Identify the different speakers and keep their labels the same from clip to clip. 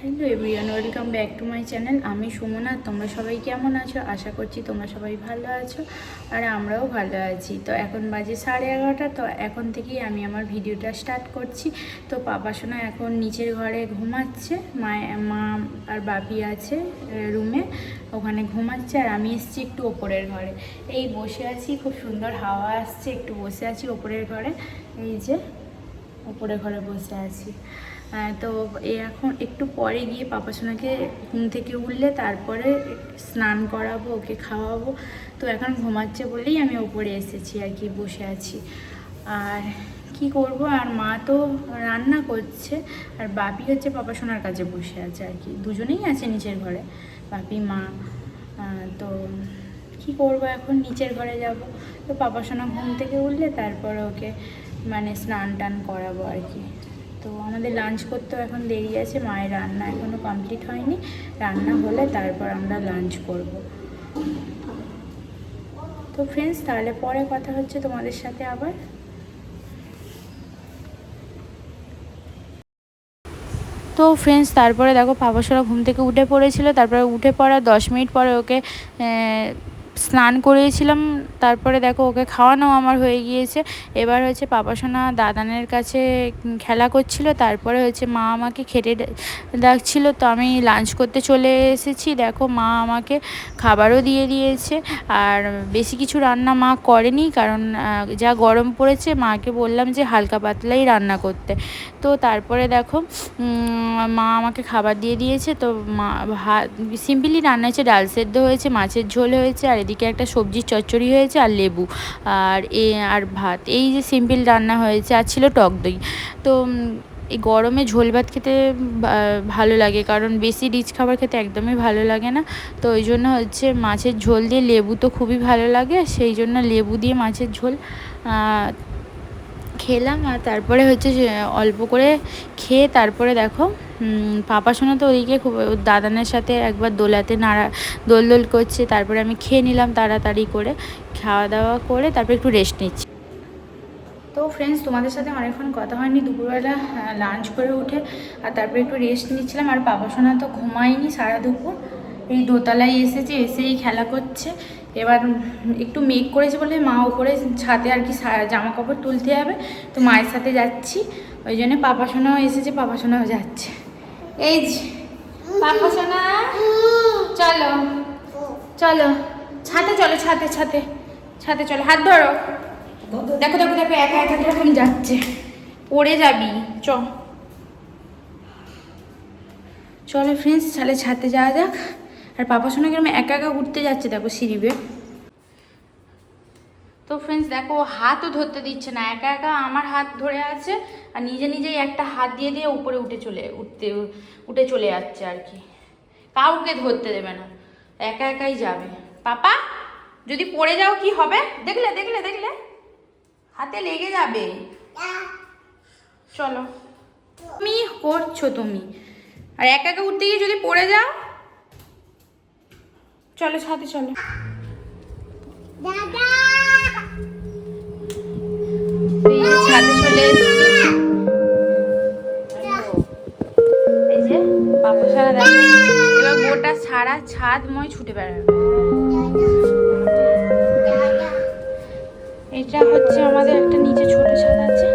Speaker 1: Hello everyone, welcome back to my channel. আমি সুমনা, তোমরা সবাই কেমন আছো? আশা করছি তোমরা সবাই ভালো আছো আর আমরাও ভালো আছি। তো এখন বাজে সাড়ে এগারোটা, তো এখন থেকেই আমি আমার ভিডিওটা স্টার্ট করছি। তো পাপা সোনা এখন নিচের ঘরে ঘুমাচ্ছে, মা মা আর বাপি আছে রুমে, ওখানে ঘুমাচ্ছে আর আমি এসেছি একটু ওপরের ঘরে। এই বসে আছি, খুব সুন্দর হাওয়া আসছে, একটু বসে আছি ওপরের ঘরে, এই যে ওপরের ঘরে বসে আছি। তো এখন একটু পরে গিয়ে পাপা সোনাকে ঘুম থেকে উঠলে তারপরে স্নান করাবো, ওকে খাওয়াবো। তো এখন ঘুমাচ্ছে বলেই আমি ওপরে এসেছি আর কি, বসে আছি। আর কি করব? আর মা তো রান্না করছে, আর বাপি হচ্ছে পাপা সোনার কাছে বসে আছে আর কি। দুজনেই আছে নিচের ঘরে, বাপি, মা। তো কি করব এখন? নিচের ঘরে যাব। তো পাপা সোনা ঘুম থেকে উঠলে তারপরে ওকে মানে স্নান টান করাবো আর কি। তো আমাদের লাঞ্চ করতেও এখন দেরি আছে, মায়ের রান্না এখনও কমপ্লিট হয়নি। রান্না হলে তারপর আমরা লাঞ্চ করব। তো ফ্রেন্ডস তাহলে পরে কথা হচ্ছে তোমাদের সাথে আবার। তো ফ্রেন্ডস তারপরে দেখো, পাপাসরা ঘুম থেকে উঠে পড়েছিল, তারপরে উঠে পড়া দশ মিনিট পরে ওকে স্নান করিয়েছিলাম, তারপরে দেখো ওকে খাওয়ানো আমার হয়ে গিয়েছে। এবার হচ্ছে পাপাসোনা দাদানের কাছে খেলা করছিল, তারপরে হচ্ছে মা আমাকে খেটে ডাকছিল। তো আমি লাঞ্চ করতে চলে এসেছি। দেখো মা আমাকে খাবারও দিয়ে দিয়েছে আর বেশি কিছু রান্না মা করেনি কারণ যা গরম পড়েছে, মাকে বললাম যে হালকা পাতলাই রান্না করতে। তো তারপরে দেখো মা আমাকে খাবার দিয়ে দিয়েছে। তো মা ভাত সিম্পলি রান্না হয়েছে, ডাল সেদ্ধ হয়েছে, মাছের ঝোল হয়েছে, আর এদিকে একটা সবজির চচ্চড়ি হয়েছে আর লেবু আর এ আর ভাত। এই যে সিম্পল রান্না হয়েছে আর ছিল টক দই। তো এই গরমে ঝোল ভাত খেতে ভালো লাগে কারণ বেশি রিচ খাবার খেতে একদমই ভালো লাগে না। তো ওই জন্য হচ্ছে মাছের ঝোল দিয়ে লেবু তো খুবই ভালো লাগে, সেই জন্য লেবু দিয়ে মাছের ঝোল খেলাম আর তারপরে হচ্ছে অল্প করে খেয়ে তারপরে দেখো পাপা শোনা তো ওদিকে খুব দাদানের সাথে একবার দোলাতে নাড়া, দোল দোল করছে, তারপরে আমি খেয়ে নিলাম তাড়াতাড়ি করে খাওয়া দাওয়া করে তারপরে একটু রেস্ট নিচ্ছি। তো ফ্রেন্ডস তোমাদের সাথে অনেকক্ষণ কথা হয়নি, দুপুরবেলা লাঞ্চ করে উঠে, আর তারপরে একটু রেস্ট নিচ্ছিলাম, আর পাপা সোনা তো ঘুমায়নি সারা দুপুর, এই দোতলায় এসেছে, এসেই খেলা করছে। এবার একটু মেঘ করেছে বলে মা উপরে ছাদে আর কি জামা কাপড় তুলতে যাবে, তো মায়ের সাথে যাচ্ছি। ওই জন্য পাপা সোনাও এসেছে, পাপা সোনাও যাচ্ছে। এই যে, পাপা সোনা, চলো চলো, ছাদে চলো, ছাদে ছাতে ছাদে চলো, হাত ধরো। দেখো দেখো দেখো, একা একা কীরকম যাচ্ছে। পড়ে যাবি, চ। চলো ফ্রেন্ডস তাহলে ছাতে যাওয়া যাক। আর পাপা শোনা কীরকম একা একা উঠতে যাচ্ছে, দেখো সিঁড়ি তো ফ্রেন্ডস দেখো হাতও ধরতে দিচ্ছে না। একা একা আমার হাত ধরে আছে আর নিজে নিজেই একটা হাত দিয়ে দিয়ে উপরে উঠে চলে, উঠতে, উঠে চলে যাচ্ছে আর কি। কাউকে ধরতে দেবে না। একা একাই যাবে। পাপা, যদি পড়ে যাও কি হবে? দেখলে দেখলে দেখলে। হাতে লেগে যাবে। চলো। তুমি করছ তুমি। আর একা একা উঠতে গিয়ে যদি পড়ে যাও চলো সাথে চলো। ছাদে চলে এসেছি। এই যে পাপা সারা দেখো এবার গোটা সারা ছাদময় ছুটে বেড়াবে। এটা হচ্ছে আমাদের একটা নিচে ছোট ছাদ আছে।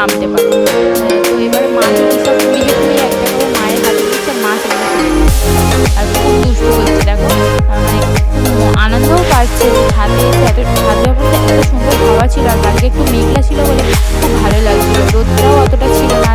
Speaker 1: নামতে পারে। তো এবারে মাছ সব কুড়িয়ে কুড়িয়ে একটা করে মায়ের হাতে দিচ্ছে মা আর খুব দুষ্ট হচ্ছে দেখো। মানে আনন্দও পাচ্ছে, হাতে এত হাতে এত সুন্দর হাওয়া ছিল, আর কালকে একটু মেঘলা ছিল বলে খুব ভালো লাগছিল। রোদটাও অতটা ছিল না।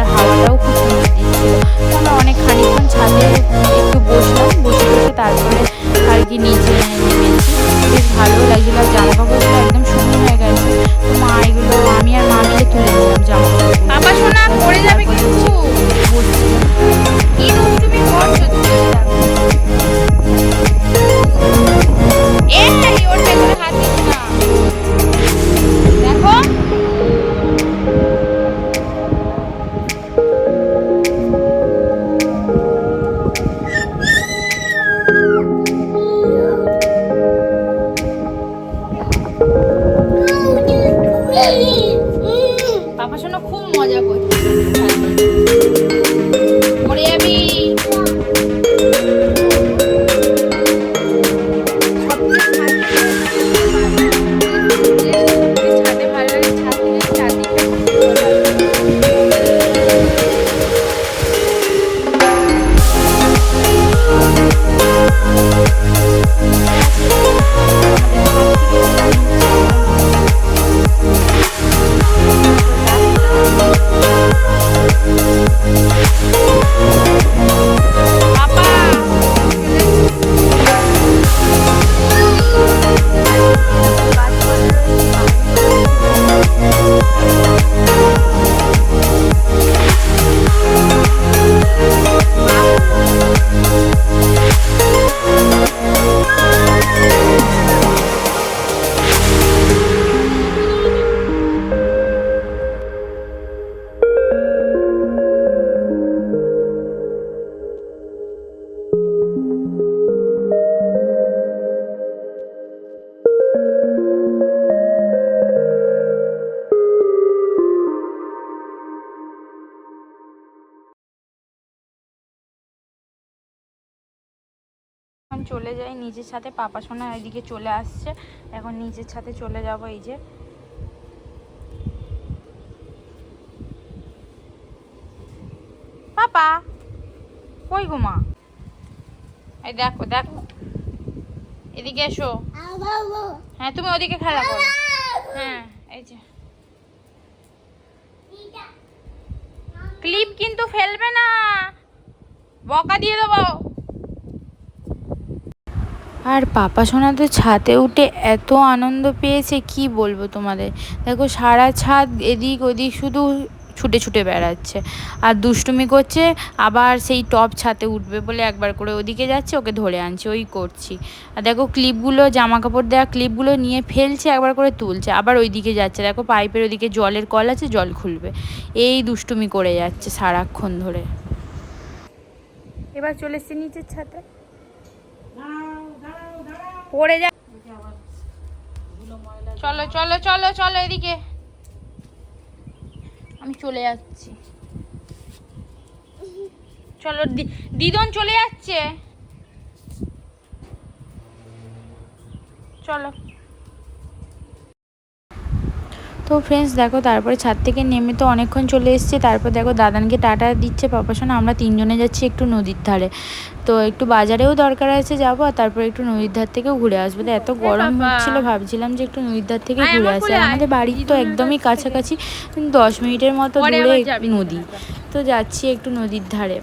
Speaker 1: শোনো খুব মজা করছে। নিজের সাথে, পাপা সোনা এদিকে চলে আসছে। এখন নিজের সাথে চলে যাব এই যে। পাপা, কই ঘুমা এই দেখো দেখো। এদিকে এসো। হ্যাঁ তুমি ওদিকে খেলা করো। হ্যাঁ এই যে। ক্লিপ কিন্তু ফেলবে না। বকা দিয়ে দেবো। আর পাপা সোনা তো ছাদে উঠে এত আনন্দ পেয়েছে, কি বলব তোমাদের? দেখো সারা ছাদ এদিক ওদিক শুধু ছুটে ছুটে বেড়াচ্ছে। আর দুষ্টুমি করছে, আবার সেই টপ ছাতে উঠবে বলে একবার করে ওদিকে যাচ্ছে, ওকে ধরে আনছে, ওই করছি। আর দেখো ক্লিপগুলো জামা কাপড় দেওয়া ক্লিপগুলো নিয়ে ফেলছে, একবার করে তুলছে, আবার ওইদিকে যাচ্ছে। দেখো পাইপের ওদিকে জলের কল আছে, জল খুলবে। এই দুষ্টুমি করে যাচ্ছে সারাক্ষণ ধরে। এবার চলে এসছে নিচের ছাতে পড়ে যা চলো চলো চলো চলো এদিকে। আমি চলে যাচ্ছি। চলো দিদন চলে যাচ্ছে। চলো। তো ফ্রেন্ডস দেখো তারপরে ছাদ থেকে নেমে তো অনেকক্ষণ চলে এসছে। তারপর দেখো দাদানকে টাটা দিচ্ছে পাপা শোনা আমরা তিনজনে যাচ্ছি একটু নদীর ধারে। তো একটু বাজারেও দরকার আছে যাব আর তারপর একটু নদীর ধার থেকেও ঘুরে আসব। তো এত গরম। হচ্ছিল ভাবছিলাম যে একটু নদীর ধার থেকে ঘুরে আসি। আমাদের বাড়ি তো একদমই কাছাকাছি দশ মিনিটের মতো দূরে নদী। তো যাচ্ছি একটু নদীর ধারে।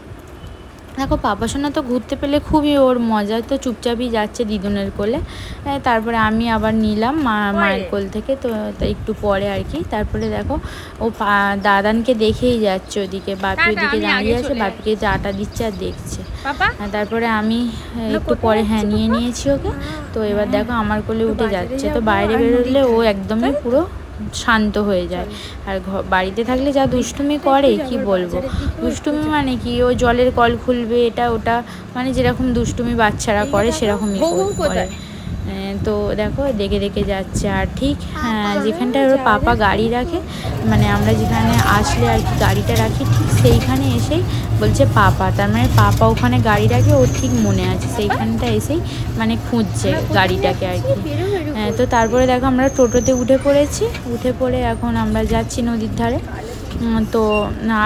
Speaker 1: দেখো পাপা সোনা তো ঘুরতে পেলে খুবই ওর মজা। তো চুপচাপই যাচ্ছে দিদুনের কোলে। তারপরে আমি আবার নিলাম মা মায়ের কোল থেকে। তো একটু পরে আর কি। তারপরে দেখো ও পা- দাদানকে দেখেই যাচ্ছে ওদিকে। বাপি ওদিকে দাঁড়িয়ে আছে বাপিকে চাটা দিচ্ছে আর দেখছে।
Speaker 2: পাপা?
Speaker 1: তারপরে আমি একটু পরে হ্যাঁ নিয়ে নিয়েছি ওকে। তো এবার দেখো আমার কোলে উঠে যাচ্ছে। তো বাইরে বেরোলে ও একদমই পুরো শান্ত হয়ে যায়। আর ঘ- বাড়িতে থাকলে যা দুষ্টুমি করে কি বলব? দুষ্টুমি মানে কি? ও জলের কল খুলবে এটা ওটা মানে যেরকম দুষ্টুমি বাচ্চারা করে সেরকমই করে। তো দেখো দেখে দেখে যাচ্ছে আর ঠিক হ্যাঁ, যেখানটায় ওর পাপা গাড়ি রাখে মানে আমরা যেখানে আসলে আর কি গাড়িটা রাখি ঠিক সেইখানে এসেই বলছে পাপা তার মানে পাপা ওখানে গাড়ি রাখে ওর ঠিক মনে আছে সেইখানটা এসেই মানে খুঁজছে গাড়িটাকে আর কি। হ্যাঁ, তো তারপরে দেখো আমরা টোটোতে উঠে পড়েছি উঠে পড়ে এখন আমরা যাচ্ছি নদীর ধারে। তো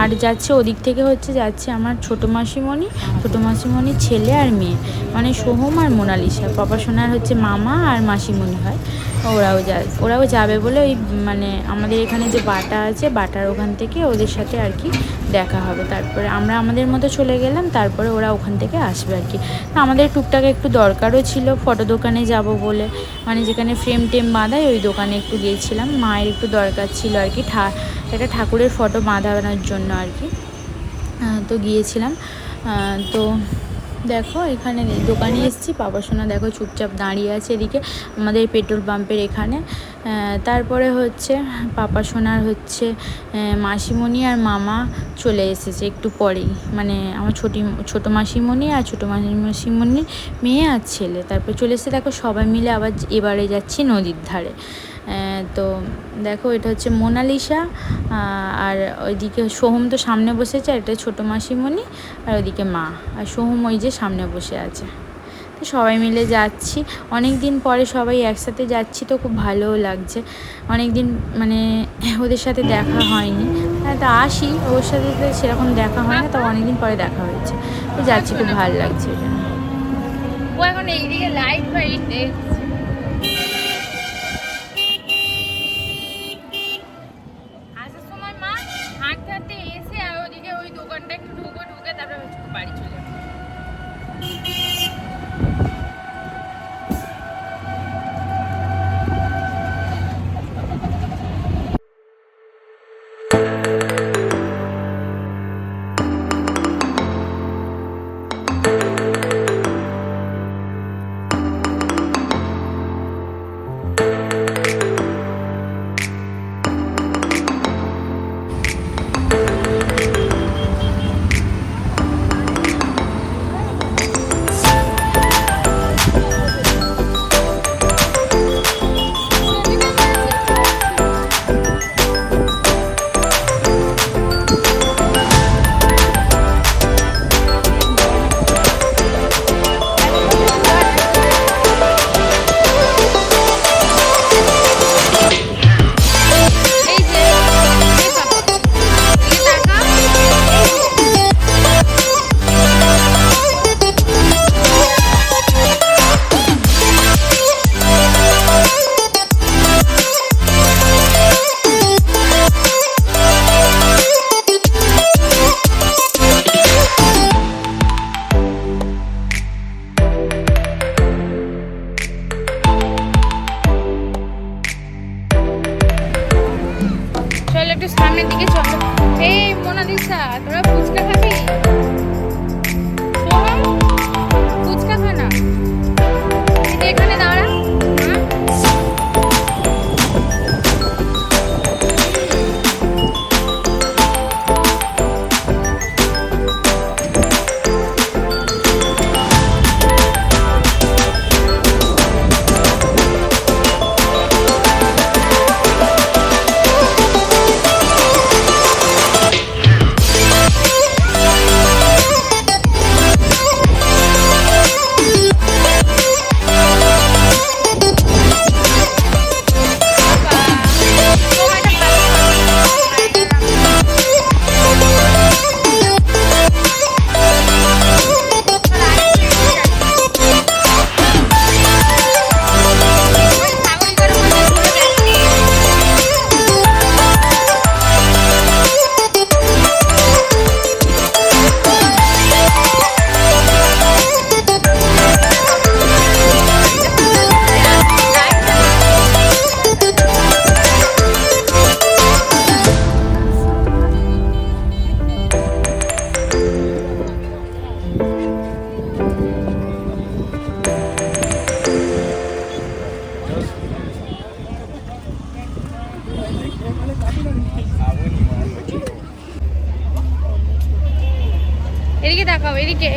Speaker 1: আর যাচ্ছে ওদিক থেকে হচ্ছে যাচ্ছে আমার ছোটো মাসিমণি, ছোটো মাসিমণির ছেলে আর মেয়ে। মানে সোহম আর মোনালিসা। পাপা সোনার হচ্ছে মামা আর মাসিমণি হয়। ওরাও যায় ওরাও যাবে বলে ওই মানে আমাদের এখানে যে বাটা আছে, বাটার ওখান থেকে ওদের সাথে আর কি দেখা হবে। তারপরে আমরা আমাদের মতো চলে গেলাম, তারপরে ওরা ওখান থেকে আসবে আর কি। আমাদের টুকটাক একটু দরকারও ছিল, ফটো দোকানে যাব বলে। মানে যেখানে ফ্রেম টেম বাঁধায় ওই দোকানে একটু গিয়েছিলাম। মায়ের একটু দরকার ছিল আর কি, ঠা, একটা ঠাকুরের ফটো বাঁধানোর জন্য আর কি। তো গিয়েছিলাম। তো দেখো, এখানে দোকানে এসেছি। বাবা সোনা দেখো চুপচাপ দাঁড়িয়ে আছে এদিকে, আমাদের পেট্রোল পাম্পের এখানে। তারপরে হচ্ছে, পাপা সোনার হচ্ছে মাসিমণি আর মামা চলে এসেছে একটু পরেই। মানে আমার ছোটি, ছোটো মাসিমণি আর ছোটো মাসি মাসিমণির মেয়ে আর ছেলে। তারপর চলে এসেছে, দেখো সবাই মিলে আবার এবারে যাচ্ছি নদীর ধারে। তো দেখো এটা হচ্ছে মোনালিসা আর ওইদিকে সোহম তো সামনে বসেছে, আর এটা ছোটো মাসিমণি, আর ওইদিকে মা। আর সোহম ওই যে সামনে বসে আছে। তো সবাই মিলে যাচ্ছি। অনেক দিন পরে সবাই একসাথে যাচ্ছি, তো খুব ভালোও লাগছে। অনেক দিন মানে ওদের সাথে দেখা হয়নি। হ্যাঁ তা আসি, ওর সাথে সেরকম দেখা হয় না, তো অনেক দিন পরে দেখা হয়েছে। তো যাচ্ছি, খুব ভালো লাগছে
Speaker 2: ও এখন এইদিকে লাইট ফাইট হাঁটতে হাঁটতে এসে আর ওদিকে ওই দোকানটা একটু ঢুকে ঢুকে তারপরে বাড়ি চলে একটু সামনের দিকে চল। এই মোনালিসা তোরা ফুচকা খাবি? ফুচকা খা না। এখানে দাঁড়া এদিকে দেখাও, এদিকে।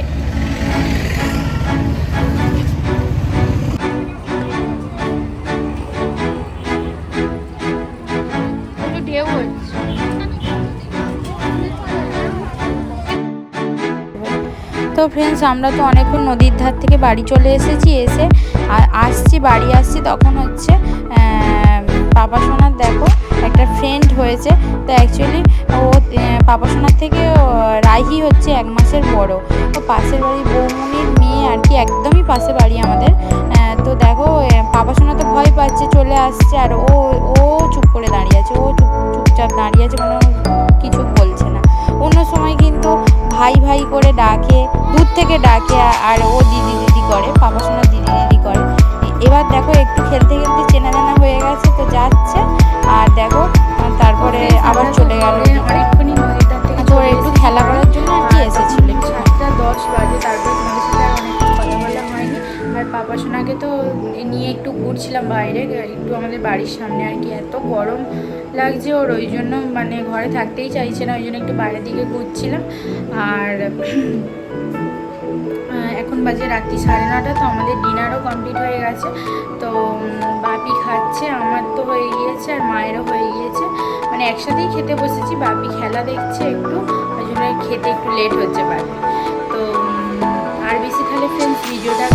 Speaker 2: ঢেউ হচ্ছে।
Speaker 1: তো ফ্রেন্ডস আমরা তো অনেকক্ষণ নদীর ধার থেকে বাড়ি চলে এসেছি, এসে আর আসছি, বাড়ি আসছি, তখন হচ্ছে পাপা সোনার দেখো, একটা ফ্রেন্ড হয়েছে। তো অ্যাকচুয়ালি ও আহ, পাপা সোনার থেকে রাহি হচ্ছে এক মাসের বড়। তো পাশের বাড়ি বৌমনির মেয়ে আর কি একদমই পাশে বাড়ি আমাদের। তো দেখো আহ, পাপা সোনা তো ভয় পাচ্ছে চলে আসছে আর ও ও চুপ করে দাঁড়িয়ে আছে। ও চুপ চুপচাপ দাঁড়িয়ে আছে কোনো কিছু বলছে না। অন্য সময় কিন্তু ভাই ভাই করে ডাকে দূর থেকে ডাকে আর ও দিদি দিদি করে পাপা সোনা দিদি দিদি করে। এবার দেখো একটু খেলতে খেলতে চেনা জানা হয়ে গেছে তো যাচ্ছে। আর দেখো তারপরে আবার চলে গেল।
Speaker 2: সোনাকে তো নিয়ে একটু ঘুরছিলাম বাইরে, একটু আমাদের বাড়ির সামনে আর কি, এত গরম লাগছে ওর, ওই জন্য মানে ঘরে থাকতেই চাইছে না, ওই জন্য একটু বাইরের দিকে ঘুরছিলাম। আর এখন
Speaker 1: বাজে রাত্রি সাড়ে নটা, তো আমাদের ডিনারও কমপ্লিট হয়ে গেছে। তো বাপি খাচ্ছে, আমার তো হয়ে গিয়েছে আর মায়েরও হয়ে গিয়েছে। মানে একসাথেই খেতে বসেছি, বাপি খেলা দেখছে একটু, ওই জন্য খেতে একটু লেট হচ্ছে বাপি। তো আর বেশি তাহলে ফ্রেন্ডস ভিডিওটা